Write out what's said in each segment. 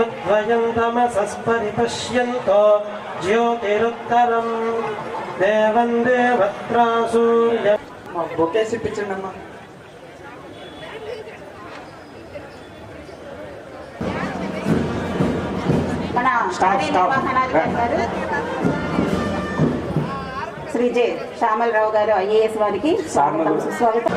ఉద్వయం తమసస్పరిపశ్యంతో జ్యోతిరుత్తరం దేవం దేవత్రాసూర్య బొకేసి మన శ్రీ జె శ్యామలరావు గారు ఐఏఎస్ వారికి స్వాగతం.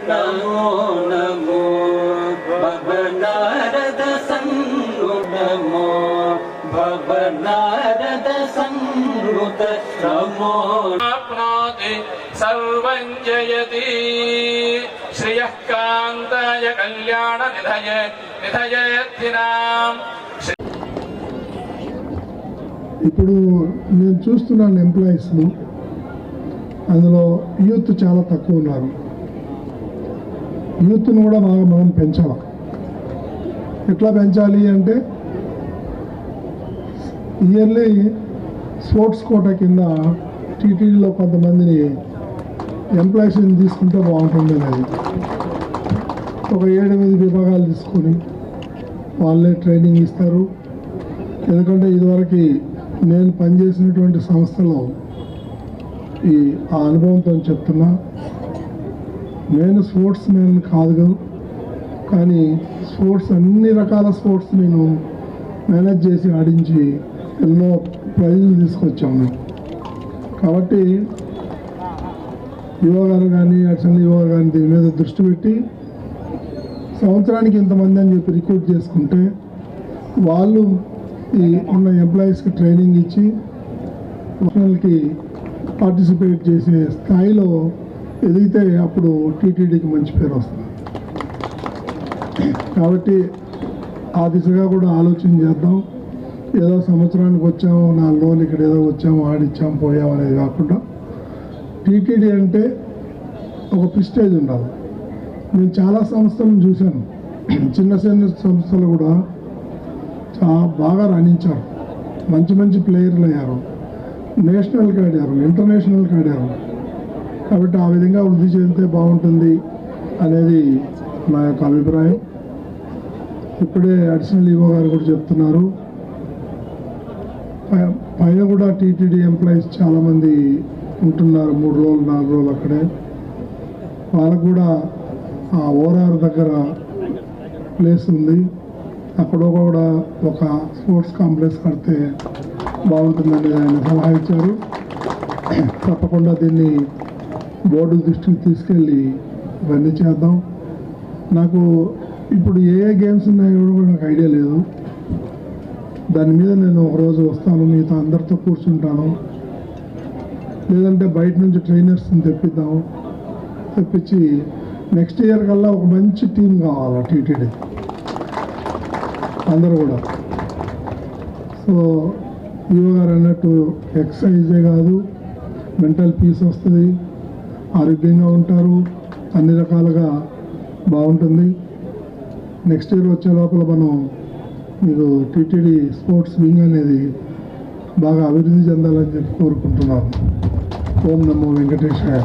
సుస్వాగతం నమో నమో భవనారద సన్నుతమో భవనారద సన్నుత నమో प्राप्नोति सर्वं जयति श्रियः कान्ताय कल्याणनिधये निधयेत्थिनाम् ఇప్పుడు నేను చూస్తున్నాను ఎంప్లాయీస్ను అందులో యూత్ చాలా తక్కువ ఉన్నారు యూత్ను కూడా మనం మనం పెంచాలి ఎట్లా పెంచాలి అంటే ఇయర్లీ స్పోర్ట్స్ కోట కింద టీటీడీలో కొంతమందిని ఎంప్లాయీస్ని తీసుకుంటే బాగుంటుంది అనేది. ఒక ఏడెనిమిది విభాగాలు తీసుకొని వాళ్ళే ట్రైనింగ్ ఇస్తారు. ఎందుకంటే ఇదివరకు నేను పనిచేసినటువంటి సంస్థలో ఈ ఆ అనుభవంతో చెప్తున్నా. నేను స్పోర్ట్స్ మ్యాన్ కాదు కానీ స్పోర్ట్స్ అన్ని రకాల స్పోర్ట్స్ నేను మేనేజ్ చేసి ఆడించి ఎన్నో ప్రైజులు తీసుకొచ్చాము కాబట్టి యువగారు కానీ అడిషనల్ యువ కానీ దీని మీద దృష్టి పెట్టి సంవత్సరానికి ఇంతమంది అని చెప్పి రిక్రూట్ చేసుకుంటే వాళ్ళు ఈ ఉన్న ఎంప్లాయీస్కి ట్రైనింగ్ ఇచ్చి వాళ్ళకి పార్టిసిపేట్ చేసే స్థాయిలో ఎదిగితే అప్పుడు టీటీడీకి మంచి పేరు వస్తుంది. కాబట్టి ఆ దిశగా కూడా ఆలోచన చేద్దాం. ఏదో సంవత్సరానికి వచ్చాము నా లోన్ ఇక్కడ ఏదో వచ్చాము ఆడిచ్చాము పోయాము అనేది కాకుండా టీటీడీ అంటే ఒక ప్రిస్టేజ్ ఉండాలి. నేను చాలా సంస్థలను చూశాను. చిన్న చిన్న సంస్థలు కూడా చాలా బాగా రాణించారు. మంచి మంచి ప్లేయర్లు అయ్యారు. నేషనల్కి ఆడారు ఇంటర్నేషనల్కి ఆడారు. కాబట్టి ఆ విధంగా వృద్ధి చెందితే బాగుంటుంది అనేది నా యొక్క అభిప్రాయం. ఇప్పుడే అడిషనల్ ఈవో గారు కూడా చెప్తున్నారు. పై- పైన కూడా టీటీడీ ఎంప్లాయీస్ చాలామంది ఉంటున్నారు. మూడు రోజులు నాలుగు రోజులు అక్కడే. వాళ్ళకు కూడా ఆ ఓరార్ దగ్గర ప్లేస్ ఉంది. అక్కడ కూడా ఒక స్పోర్ట్స్ కాంప్లెక్స్ కడితే బాగుంటుందని ఆయన సలహా ఇచ్చారు. తప్పకుండా దీన్ని బోర్డు దృష్టికి తీసుకెళ్ళి ఇవన్నీ చేద్దాం. నాకు ఇప్పుడు ఏ ఏ గేమ్స్ ఉన్నాయో కూడా నాకు ఐడియా లేదు. దాని మీద నేను ఒకరోజు వస్తాను మీతో అందరితో కూర్చుంటాను. లేదంటే బయట నుంచి ట్రైనర్స్ని తెప్పిద్దాం. తెప్పించి నెక్స్ట్ ఇయర్ కల్లా ఒక మంచి టీం కావాలి టీటీడీ అందరూ కూడా. సో ఈవో గారు అన్నట్టు ఎక్సర్సైజే కాదు మెంటల్ పీస్ వస్తుంది. ఆరోగ్యంగా ఉంటారు అన్ని రకాలుగా బాగుంటుంది. నెక్స్ట్ ఇయర్ వచ్చే లోపల మనం మీరు టీటీడీ స్పోర్ట్స్ వింగ్ అనేది బాగా అభివృద్ధి చెందాలని చెప్పి కోరుకుంటున్నాను ఓం నమో వెంకటేశ్వర